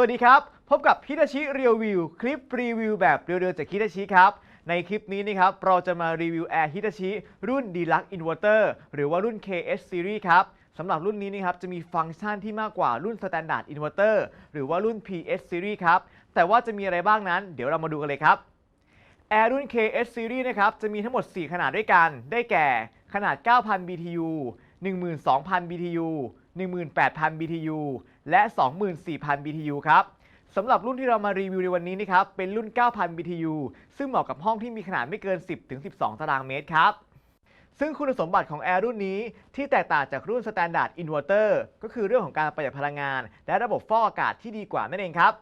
วัสดีครับ พบกับฮิตาชิรีววิวคลิปรีวิวแบบเรียวๆจากฮิตาชิครับ ในคลิปนี้นะครับเราจะมารีวิวแอร์ฮิตาชิรุ่น Deluxe Inverter หรือว่ารุ่น KS Series ครับสำหรับรุ่นนี้นะครับจะมีฟังก์ชันที่มากกว่ารุ่น Standard Inverter หรือว่ารุ่น PS Series ครับ แต่ว่าจะมีอะไรบ้างนั้น เดี๋ยวเรามาดูกันเลยครับแอร์รุ่น KS Series นะครับจะมีทั้งหมด 4 ขนาดด้วยกัน ได้แก่ ขนาด 9,000 BTU 12,000 BTU 18,000 BTU และ 24,000 BTU ครับสำหรับรุ่นที่เรามารีวิวในวันนี้นะครับ เป็นรุ่น 9,000 BTU ซึ่งเหมาะกับห้องที่มีขนาดไม่เกิน 10-12 ตารางเมตรครับ ซึ่งคุณสมบัติของแอร์รุ่นนี้ที่แตกต่างจากรุ่น Standard Inverter ก็คือเรื่องของการประหยัดพลังงาน และระบบฟอกอากาศที่ดีกว่านั่นเองครับ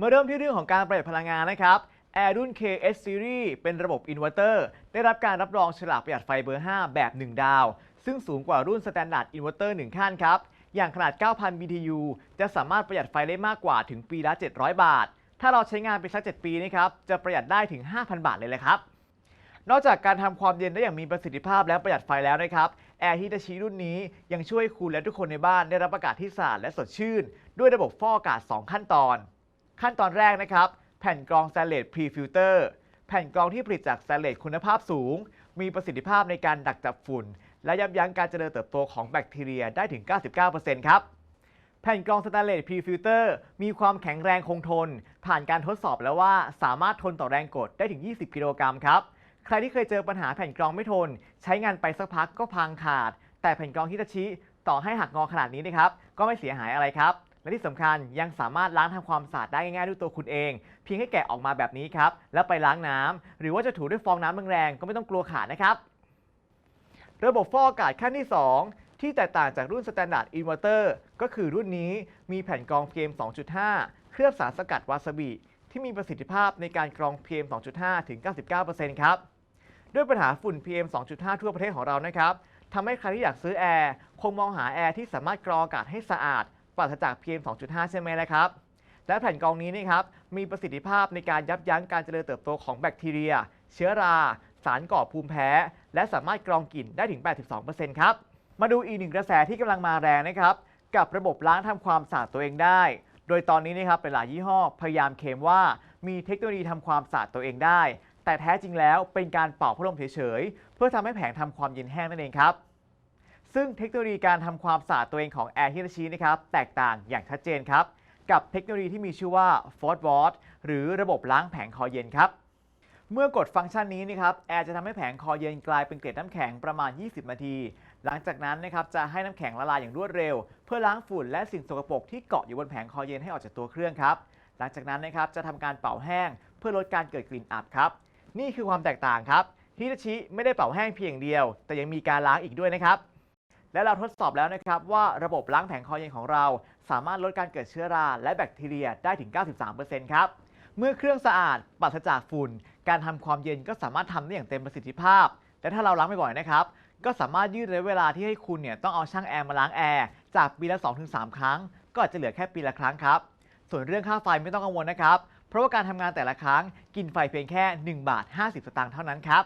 มาเริ่มที่เรื่องของการประหยัดพลังงานนะครับแอร์รุ่น KS Series เป็นระบบอินเวอร์เตอร์ได้รับการรับรองฉลากประหยัดไฟเบอร์ 5 แบบ 1 ดาว ซึ่งสูงกว่ารุ่น Standard Inverter 1 ขั้นครับ อย่างขนาด 9,000 BTU จะสามารถประหยัดไฟได้มากกว่าถึงปีละ 700 บาท ถ้าเราใช้งานไปสัก 7 ปีนะครับ จะประหยัดได้ถึง 5,000 บาทเลยเลยครับ นอกจากการทำความเย็นได้อย่างมีประสิทธิภาพและประหยัดไฟแล้วนะครับ แอร์ฮิตาชิรุ่นนี้ยังช่วยคุณและทุกคนในบ้านได้รับอากาศที่สะอาดและสดชื่น ด้วยระบบฟอกอากาศ 2 ขั้นตอน ขั้นตอนแรกนะครับ แผ่นกรองสแตนเลสพรีฟิลเตอร์แผ่นกรองที่ผลิตจากสแตนเลสคุณภาพสูง มีประสิทธิภาพในการดักจับฝุ่น และยับยั้งการเจริญเติบโตของแบคทีเรียได้ถึง 99%ครับ แผ่นกรองสแตนเลสพรีฟิลเตอร์มีความแข็งแรงคงทน ผ่านการทดสอบแล้วว่าสามารถทนต่อแรงกดได้ถึง 20 กิโลกรัมครับ ใครที่เคยเจอปัญหาแผ่นกรองไม่ทน ใช้งานไปสักพักก็พังขาด แต่แผ่นกรองฮิตาชิต่อให้หักงอขนาดนี้นะครับ ก็ไม่เสียหายอะไรครับ และที่สำคัญยังสามารถล้างทำความสะอาดได้ง่ายๆด้วยตัวคุณเอง เพียงแค่แกะออกมาแบบนี้ครับ แล้วไปล้างน้ำหรือว่าจะถูด้วยฟองน้ำแรงๆก็ไม่ต้องกลัวขาดนะครับ ระบบฟอกอากาศขั้นที่ 2 ที่แตกต่างจากรุ่น Standard Inverter ก็คือรุ่นนี้มีแผ่นกรอง PM 2.5 เคลือบสารสกัดวาซาบิที่มีประสิทธิภาพในการกรอง PM 2.5 ถึง 99%ครับ ด้วยปัญหาฝุ่น PM 2.5 ทั่วประเทศของเรานะครับทำให้ใครที่อยากซื้อแอร์คงมองหาแอร์ที่สามารถกรองอากาศให้สะอาดปราศจาก PM 2.5 ใช่ไหมนะครับ และแผ่นกรองนี้นะครับมีประสิทธิภาพในการยับยั้งการเจริญเติบโตของแบคทีเรีย เชื้อรา สารก่อภูมิแพ้ และสามารถกรองกลิ่นได้ถึง 82%ครับ มาดูอีกหนึ่งกระแสที่กำลังมาแรงนะครับ กับระบบล้างทำความสะอาดตัวเองได้ โดยตอนนี้นะครับหลายยี่ห้อพยายามเคลมว่ามีเทคโนโลยีทำความสะอาดตัวเองได้ แต่แท้จริงแล้วเป็นการเป่าพัดลมเฉยๆ เพื่อทำให้แผงทำความเย็นแห้งนั่นเองครับ ซึ่งเทคโนโลยีการทำความสะอาดตัวเองของ Air h i t a c h i นะครับแตกต่างอย่างชัดเจนครับ กับเทคโนโลยีที่มีชื่อว่า f o r t w a t หรือระบบล้างแผงคอเย็นครับ เมื่อกดฟังก์ชันนี้นะครับแอร์จะทำให้แผงคอเย็นกลายเป็นเกล็ดน้ำแข็งประมาณ 20 นาที หลังจากนั้นนะครับจะให้น้ำแข็งละลายอย่างรวดเร็ว เพื่อล้างฝุ่นและสิ่งสกปรกที่เกาะอยู่บนแผงคอเย็นให้ออกจากตัวเครื่องครับ หลังจากนั้นนะครับจะทำการเป่าแห้ง เพื่อลดการเกิดกลิ่นอับครับ นี่คือความแตกต่างครับฮิตาชิไม่ได้เป่าแห้งเพียงอย่างเดียว แต่ยังมีการล้างอีกด้วยนะครับและเราทดสอบแล้วนะครับว่าระบบล้างแผงคอเย็นของเรา สามารถลดการเกิดเชื้อราและแบคทีเรียได้ถึง 93%ครับเมื่อเครื่องสะอาดปราศจากฝุ่น การทำความเย็นก็สามารถทำได้อย่างเต็มประสิทธิภาพ และถ้าเราล้างบ่อยๆนะครับ ก็สามารถยืดระยะเวลาที่ให้คุณเนี่ยต้องเอาช่างแอร์มาล้างแอร์จากปีละ 2-3 ครั้ง ก็อาจจะเหลือแค่ปีละครั้งครับ ส่วนเรื่องค่าไฟไม่ต้องกังวลนะครับ เพราะว่าการทำงานแต่ละครั้งกินไฟเพียงแค่ 1 บาท 50 สตางค์เท่านั้นครับ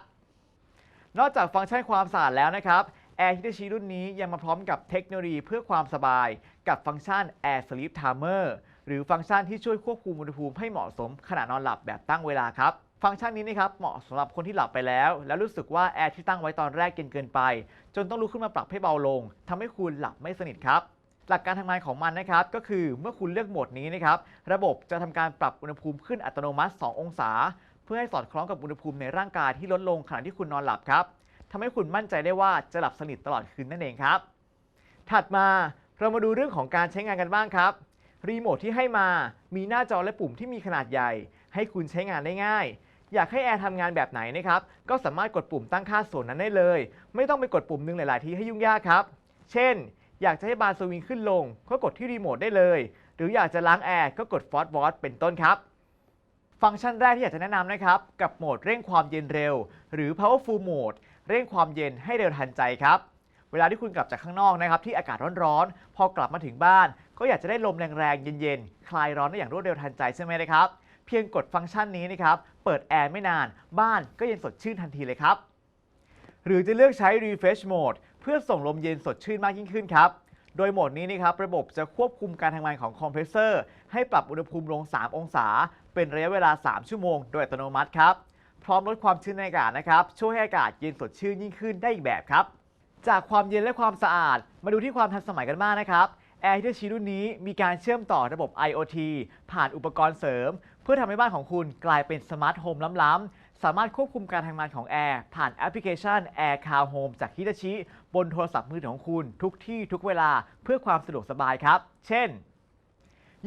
นอกจากฟังก์ชันความสะอาดแล้วนะครับ Air Hitachi รุ่นนี้ยังมาพร้อมกับเทคโนโลยีเพื่อความสบาย กับฟังก์ชัน Air Sleep Timer หรือฟังก์ชันที่ช่วยควบคุมอุณหภูมิให้เหมาะสมขณะนอนหลับแบบตั้งเวลาครับ ฟังก์ชันนี้นะครับเหมาะสำหรับคนที่หลับไปแล้ว แล้วรู้สึกว่าแอร์ที่ตั้งไว้ตอนแรกเย็นเกินไป จนต้องลุกขึ้นมาปรับให้เบาลงทำให้คุณหลับไม่สนิทครับ หลักการทำงานของมันนะครับก็คือเมื่อคุณเลือกโหมดนี้นะครับระบบจะทำการปรับอุณหภูมิขึ้นอัตโนมัติ 2 องศา เพื่อให้สอดคล้องกับอุณหภูมิในร่างกายที่ลดลงขณะที่คุณนอนหลับครับทำให้คุณมั่นใจได้ว่าจะหลับสนิทตลอดคืนนั่นเองครับ ถัดมาเรามาดูเรื่องของการใช้งานกันบ้างครับรีโมทที่ให้มามีหน้าจอและปุ่มที่มีขนาดใหญ่ ให้คุณใช้งานได้ง่าย อยากให้แอร์ทำงานแบบไหนนะครับ ก็สามารถกดปุ่มตั้งค่าส่วนนั้นได้เลย ไม่ต้องไปกดปุ่มหนึงหลาย ๆ ทีให้ยุ่งยากครับ เช่น อยากจะให้บาร์สวิงขึ้นลง ก็กดที่รีโมทได้เลย หรืออยากจะล้างแอร์ก็กดฟอสวอตเป็นต้นครับ ฟังก์ชันแรกที่อยากจะแนะนำนะครับ กับโหมดเร่งความเย็นเร็ว หรือ powerful mode เร่งความเย็นให้เร็วทันใจครับเวลาที่คุณกลับจากข้างนอกนะครับที่อากาศร้อนๆ พอกลับมาถึงบ้าน ก็อยากจะได้ลมแรงๆ เย็นๆ คลายร้อนได้อย่างรวดเร็วทันใจใช่ไหมนะครับ เพียงกดฟังก์ชันนี้นะครับ เปิดแอร์ไม่นาน บ้านก็เย็นสดชื่นทันทีเลยครับ หรือจะเลือกใช้ refresh mode เพื่อส่งลมเย็นสดชื่นมากยิ่งขึ้นครับ โดยโหมดนี้นะครับระบบจะควบคุมการทำงานของคอมเพรสเซอร์ให้ปรับอุณหภูมิลง 3 องศา เป็นระยะเวลา 3 ชั่วโมง โดยอัตโนมัติครับ พร้อมลดความชื้นในอากาศนะครับ ช่วยให้อากาศเย็นสดชื่นยิ่งขึ้นได้อีกแบบครับ จากความเย็นและความสะอาด มาดูที่ความทันสมัยกันบ้างนะครับแอร์ที่ชีรุ่นนี้มีการเชื่อมต่อระบบ IoT ผ่านอุปกรณ์เสริม พื่อทำให้บ้านของคุณกลายเป็นสมาร์ทโฮมล้ำๆ สามารถควบคุมการทำงานของแอร์ผ่านแอปพลิเคชัน Air Car Home จากฮิตาชิ บนโทรศัพท์มือถือของคุณทุกที่ทุกเวลาเพื่อความสะดวกสบายครับ เช่น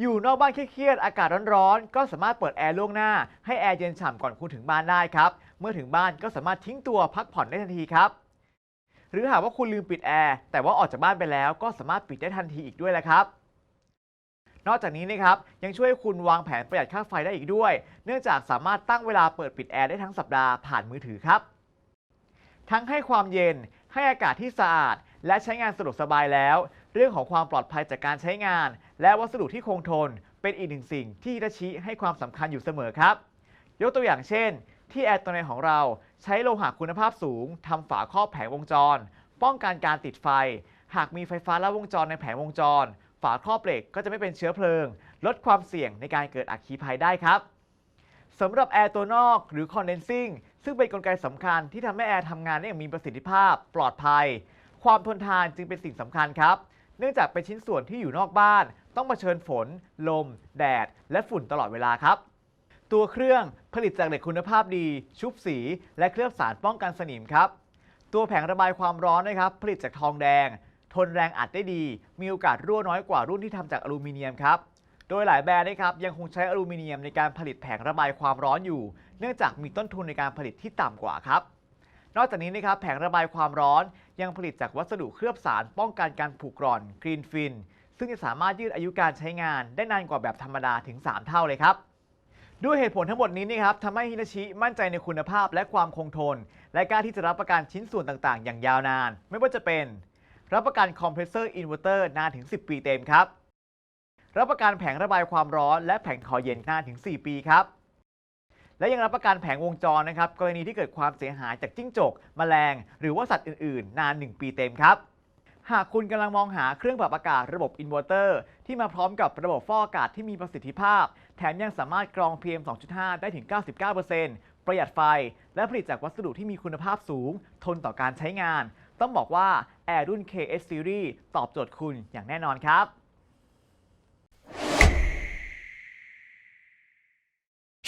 อยู่นอกบ้านเครียดๆอากาศร้อนๆ ก็สามารถเปิดแอร์ล่วงหน้า ให้แอร์เย็นฉ่ำก่อนคุณถึงบ้านได้ครับ เมื่อถึงบ้านก็สามารถทิ้งตัวพักผ่อนได้ทันทีครับหรือหากว่าคุณลืมปิดแอร์แต่ว่าออกจากบ้านไปแล้วก็สามารถปิดได้ทันทีอีกด้วยแหละครับ นอกจากนี้นะครับยังช่วยคุณวางแผนประหยัดค่าไฟได้อีกด้วย เนื่องจากสามารถตั้งเวลาเปิดปิดแอร์ได้ทั้งสัปดาห์ผ่านมือถือครับ ทั้งให้ความเย็นให้อากาศที่สะอาด และใช้งานสะดวกสบายแล้ว เรื่องของความปลอดภัยจากการใช้งาน และวัสดุที่คงทน เป็นอีกหนึ่งสิ่งที่ฮิตาชิให้ความสำคัญอยู่เสมอครับ ยกตัวอย่างเช่น ที่แอร์ตัวในของเราใช้โลหะคุณภาพสูงทำฝาครอบแผงวงจร ป้องกันการติดไฟ หากมีไฟฟ้าลัดวงจรในแผงวงจร ฝาครอบเหล็กก็จะไม่เป็นเชื้อเพลิง ลดความเสี่ยงในการเกิดอัคคีภัยได้ครับสำหรับแอร์ตัวนอกหรือ condensing ซึ่งเป็นกลไกสำคัญที่ทำให้แอร์ทำงานได้อย่างมีประสิทธิภาพ ปลอดภัย ความทนทานจึงเป็นสิ่งสำคัญครับ เนื่องจากเป็นชิ้นส่วนที่อยู่นอกบ้าน ต้องเผชิญฝน ลม แดด และฝุ่นตลอดเวลาครับ ตัวเครื่องผลิตจากเหล็กคุณภาพดี ชุบสี และเคลือบสารป้องกันสนิมครับ ตัวแผงระบายความร้อนนะครับผลิตจากทองแดง ทนแรงอัดได้ดี มีโอกาสรั่วน้อยกว่ารุ่นที่ทำจากอลูมิเนียมครับ โดยหลายแบรนด์นะครับยังคงใช้อลูมิเนียมในการผลิตแผงระบายความร้อนอยู่ เนื่องจากมีต้นทุนในการผลิตที่ต่ำกว่าครับ นอกจากนี้นะครับแผงระบายความร้อนยังผลิตจากวัสดุเคลือบสารป้องกันการผุกร่อนกรีนฟินซึ่งจะสามารถยืดอายุการใช้งานได้นานกว่าแบบธรรมดาถึง 3 เท่าเลยครับด้วยเหตุผลทั้งหมดนี้นะครับทำให้ฮินาชิมั่นใจในคุณภาพและความคงทน และกล้าที่จะรับประกันชิ้นส่วนต่างๆ อย่างยาวนาน ไม่ว่าจะเป็น รับประกันคอมเพรสเซอร์อินเวอร์เตอร์นานถึง 10 ปีเต็มครับ รับประกันแผงระบายความร้อน และแผงคอเย็นนานถึง 4 ปีครับ และยังรับประกันแผงวงจรนะครับ กรณีที่เกิดความเสียหายจากจิ้งจกแมลง หรือว่าสัตว์อื่น ๆ นาน 1 ปีเต็มครับ หากคุณกำลังมองหาเครื่องปรับอากาศระบบอินเวอร์เตอร์ที่มาพร้อมกับระบบฟอกอากาศที่มีประสิทธิภาพ แถมยังสามารถกรอง PM 2.5 ได้ถึง 99%ประหยัดไฟ และผลิตจากวัสดุที่มีคุณภาพสูง ทนต่อการใช้งาน ต้องบอกว่า Air รุ่น KS Series ตอบโจทย์คุณอย่างแน่นอนครับ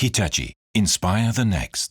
Hitachi. Inspire the next.